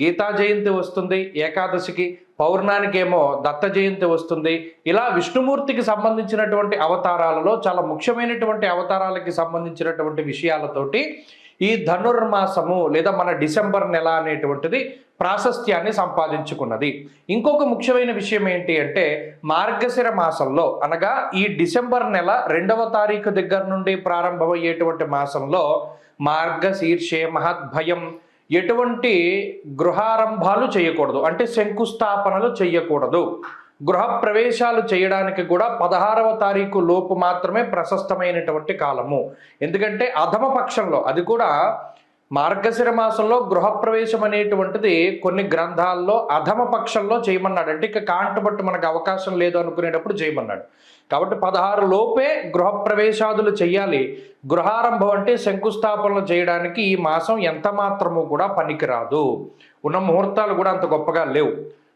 గీతా జయంతి వస్తుంది ఏకాదశికి పౌర్ణానికేమో దత్త జయంతి వస్తుంది. ఇలా విష్ణుమూర్తికి సంబంధించినటువంటి అవతారాలలో చాలా ముఖ్యమైనటువంటి అవతారాలకి సంబంధించినటువంటి విషయాలతోటి ఈ ధనుర్మాసము లేదా మన డిసెంబర్ నెల అనేటువంటిది ప్రాశస్త్యాన్ని సంపాదించుకున్నది. ఇంకొక ముఖ్యమైన విషయం ఏంటి అంటే మార్గశిర మాసంలో అనగా ఈ డిసెంబర్ నెల రెండవ తారీఖు దగ్గర నుండి ప్రారంభమయ్యేటువంటి మాసంలో మార్గశీర్షే మహద్భయం ఎటువంటి గృహారంభాలు చేయకూడదు. అంటే శంకుస్థాపనలు చేయకూడదు. గృహ ప్రవేశాలు చేయడానికి కూడా పదహారవ తారీఖు లోపు మాత్రమే ప్రశస్తమైనటువంటి కాలము. ఎందుకంటే అధమ పక్షంలో అది కూడా మార్గశిర మాసంలో గృహప్రవేశం అనేటువంటిది కొన్ని గ్రంథాల్లో అధమ పక్షంలో చేయమన్నాడు అంటే ఇక కాంటబట్టు మనకు అవకాశం లేదు అనుకునేటప్పుడు చేయమన్నాడు. కాబట్టి పదహారు లోపే గృహప్రవేశాదులు చేయాలి గృహారంభం అంటే శంకుస్థాపనలు చేయడానికి ఈ మాసం ఎంత మాత్రము కూడా పనికిరాదు. ఉన్న ముహూర్తాలు కూడా అంత గొప్పగా లేవు.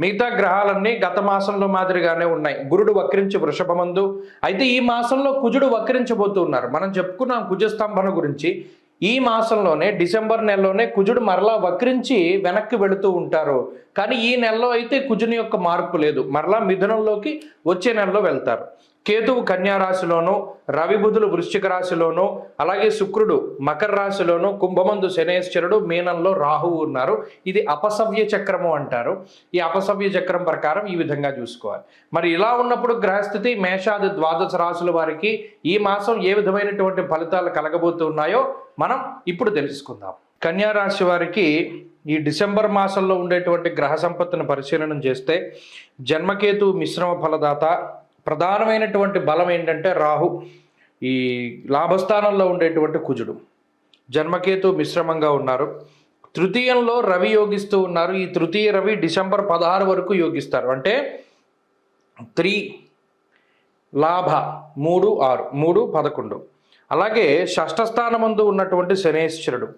మిగతా గ్రహాలన్నీ గత మాసంలో మాదిరిగానే ఉన్నాయి. గురుడు వక్రించి వృషభమందు. అయితే ఈ మాసంలో కుజుడు వక్రించబోతున్నారు. మనం చెప్పుకున్నాం కుజస్తంభన గురించి. ఈ మాసంలోనే డిసెంబర్ నెలలోనే కుజుడు మరలా వక్రించి వెనక్కి వెళుతూ ఉంటారు. కానీ ఈ నెలలో అయితే కుజుని యొక్క మార్పు లేదు. మరలా మిథునంలోకి వచ్చే నెలలో వెళ్తారు. కేతువు కన్యారాశిలోను రవి బుధులు వృశ్చిక రాశిలోను అలాగే శుక్రుడు మకర రాశిలోను కుంభమందు శనేశ్వరుడు మీనంలో రాహువు ఉన్నారు. ఇది అపసవ్య చక్రము అంటారు. ఈ అపసవ్య చక్రం ప్రకారం ఈ విధంగా చూసుకోవాలి. మరి ఇలా ఉన్నప్పుడు గ్రహస్థితి మేషాది ద్వాదశ రాశుల వారికి ఈ మాసం ఏ విధమైనటువంటి ఫలితాలు కలగబోతున్నాయో మనం ఇప్పుడు తెలుసుకుందాం. కన్యా రాశి వారికి ఈ డిసెంబర్ మాసంలో ఉండేటువంటి గ్రహ సంపత్తిని పరిశీలన చేస్తే జన్మకేతు మిశ్రమ ఫలదాత ప్రధానమైనటువంటి బలం ఏంటంటే రాహు. ఈ లాభస్థానంలో ఉండేటువంటి కుజుడు. జన్మకేతు మిశ్రమంగా ఉన్నారు. తృతీయంలో రవి యోగిస్తూ ఉన్నారు. ఈ తృతీయ రవి డిసెంబర్ పదహారు వరకు యోగిస్తారు. అంటే త్రీ లాభ మూడు ఆరు మూడు పదకొండు. అలాగే షష్ఠస్థానమందు ఉన్నటువంటి శనేశ్వరుడు.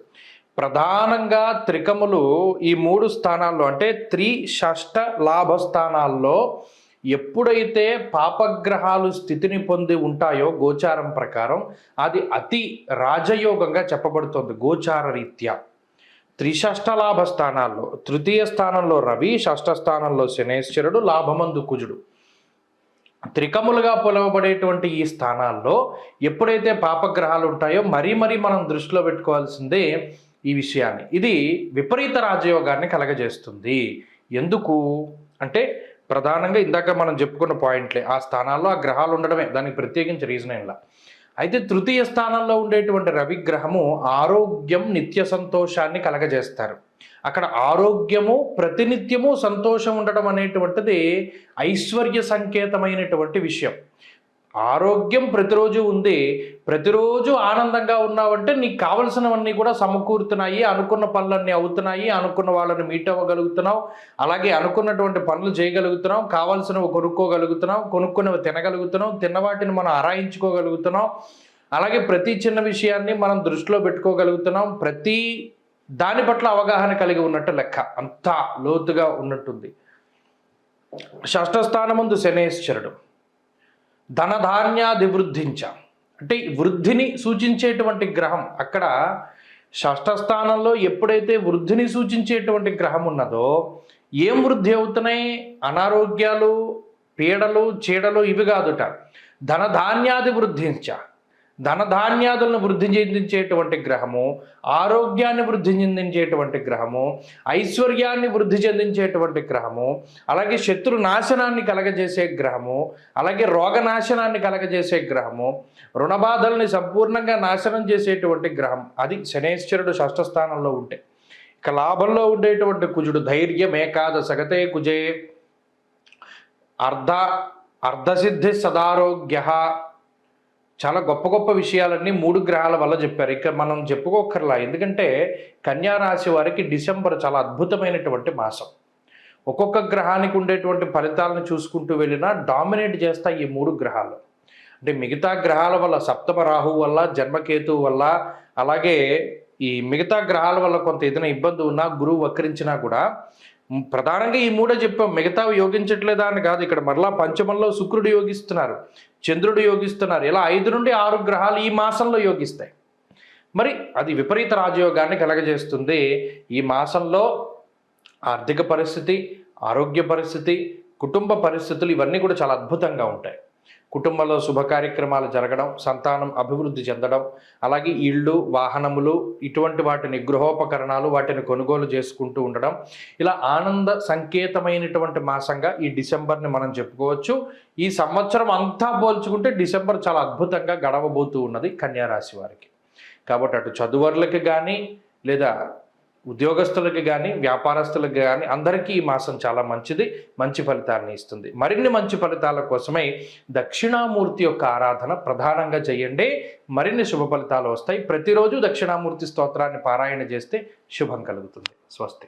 ప్రధానంగా త్రికములు ఈ మూడు స్థానాల్లో అంటే త్రి షష్ట లాభ స్థానాల్లో ఎప్పుడైతే పాపగ్రహాలు స్థితిని పొంది ఉంటాయో గోచారం ప్రకారం అది అతి రాజయోగంగా చెప్పబడుతుంది గోచార రీత్యా. త్రిషష్టలాభ స్థానాల్లో తృతీయ స్థానంలో రవి షష్ఠ స్థానంలో శనేశ్వరుడు లాభమందు కుజుడు. త్రికములుగా పిలువబడేటువంటి ఈ స్థానాల్లో ఎప్పుడైతే పాపగ్రహాలు ఉంటాయో మరీ మరీ మనం దృష్టిలో పెట్టుకోవాల్సిందే ఈ విషయాన్ని. ఇది విపరీత రాజయోగాన్ని కలగజేస్తుంది. ఎందుకు? అంటే ప్రధానంగా ఇందాక మనం చెప్పుకున్న పాయింట్లే. ఆ స్థానాల్లో ఆ గ్రహాలు ఉండడమే. దానికి ప్రత్యేకించి రీజన్ ఏంలా అయితే తృతీయ స్థానంలో ఉండేటువంటి రవిగ్రహము ఆరోగ్యం నిత్య సంతోషాన్ని కలగజేస్తారు. అక్కడ ఆరోగ్యము ప్రతినిత్యము సంతోషం ఉండడం అనేటువంటిది ఐశ్వర్య సంకేతమైనటువంటి విషయం. ఆరోగ్యం ప్రతిరోజు ఉంది. ప్రతిరోజు ఆనందంగా ఉన్నావంటే నీకు కావలసినవన్నీ కూడా సమకూరుతున్నాయి. అనుకున్న పనులన్నీ అవుతున్నాయి. అనుకున్న వాళ్ళని మీట్ అవ్వగలుగుతున్నావు. అలాగే అనుకున్నటువంటి పనులు చేయగలుగుతున్నావు. కావాల్సినవి కొనుక్కోగలుగుతున్నావు. కొనుక్కున్నవి తినగలుగుతున్నావు. తిన్నవాటిని మనం ఆరాయించుకోగలుగుతున్నాం అలాగే ప్రతి చిన్న విషయాన్ని మనం దృష్టిలో పెట్టుకోగలుగుతున్నాం. ప్రతి దాని పట్ల అవగాహన కలిగి ఉన్నట్టు లెక్క. అంతా లోతుగా ఉన్నట్టుంది. షష్ఠస్థానముందు శనేశ్వరుడు. ధనధాన్యాధివృద్ధించ అంటే వృద్ధిని సూచించేటువంటి గ్రహం అక్కడ షష్ఠ స్థానంలో ఎప్పుడైతే వృద్ధిని సూచించేటువంటి గ్రహం ఉన్నదో ఏం వృద్ధి అవుతున్నాయి? అనారోగ్యాలు పీడలు చీడలు ఇవి కాదుట. ధనధాన్యాది వృద్ధించ ధనధాన్యాదులను వృద్ధి చెందించేటువంటి గ్రహము ఆరోగ్యాన్ని వృద్ధి చెందించేటువంటి గ్రహము ఐశ్వర్యాన్ని వృద్ధి చెందించేటువంటి గ్రహము అలాగే శత్రు నాశనాన్ని కలగజేసే గ్రహము అలాగే రోగనాశనాన్ని కలగజేసే గ్రహము రుణబాధల్ని సంపూర్ణంగా నాశనం చేసేటువంటి గ్రహం అది శనేశ్వరుడు షష్ఠ స్థానంలో ఉంటే. ఇక లాభంలో ఉండేటువంటి కుజుడు ధైర్యం ఏకాదశగతే కుజే. అర్ధ అర్ధసిద్ధి సదారోగ్య. చాలా గొప్ప గొప్ప విషయాలన్నీ మూడు గ్రహాల వల్ల చెప్పారు. ఇక మనం చెప్పుకోకర్లా ఎందుకంటే కన్యారాశి వారికి డిసెంబర్ చాలా అద్భుతమైనటువంటి మాసం. ఒక్కొక్క గ్రహానికి ఉండేటువంటి ఫలితాలను చూసుకుంటూ వెళ్ళినా డామినేట్ చేస్తాయి ఈ మూడు గ్రహాలు. అంటే మిగతా గ్రహాల వల్ల సప్తమ రాహు వల్ల జన్మకేతు వల్ల అలాగే ఈ మిగతా గ్రహాల వల్ల కొంత ఏదైనా ఇబ్బంది ఉన్నా గురువు వక్రించినా కూడా ప్రధానంగా ఈ మూడే చెప్పాం. మిగతావి యోగించట్లేదా అని కాదు. ఇక్కడ మరలా పంచమంలో శుక్రుడు యోగిస్తున్నారు. చంద్రుడు యోగిస్తున్నారు. ఇలా ఐదు నుండి ఆరు గ్రహాలు ఈ మాసంలో యోగిస్తాయి. మరి అది విపరీత రాజయోగాన్ని కలగజేస్తుంది. ఈ మాసంలో ఆర్థిక పరిస్థితి ఆరోగ్య పరిస్థితి కుటుంబ పరిస్థితులు ఇవన్నీ కూడా చాలా అద్భుతంగా ఉంటాయి. కుటుంబంలో శుభ కార్యక్రమాలు జరగడం సంతానం అభివృద్ధి చెందడం అలాగే ఇళ్ళు వాహనములు ఇటువంటి వాటిని గృహోపకరణాలు వాటిని కొనుగోలు చేసుకుంటూ ఉండడం. ఇలా ఆనంద సంకేతమైనటువంటి మాసంగా ఈ డిసెంబర్ని మనం చెప్పుకోవచ్చు. ఈ సంవత్సరం అంతా పోల్చుకుంటే డిసెంబర్ చాలా అద్భుతంగా గడవబోతూ ఉన్నది కన్యారాశి వారికి. కాబట్టి అటు చదువర్లకి కానీ లేదా ఉద్యోగస్తులకి కానీ వ్యాపారస్తులకు కానీ అందరికీ ఈ మాసం చాలా మంచిది మంచి ఫలితాన్ని ఇస్తుంది. మరిన్ని మంచి ఫలితాల కోసమై దక్షిణామూర్తి యొక్క ఆరాధన ప్రధానంగా చేయండి. మరిన్ని శుభ ఫలితాలు వస్తాయి. ప్రతిరోజు దక్షిణామూర్తి స్తోత్రాన్ని పారాయణ చేస్తే శుభం కలుగుతుంది. స్వస్తి.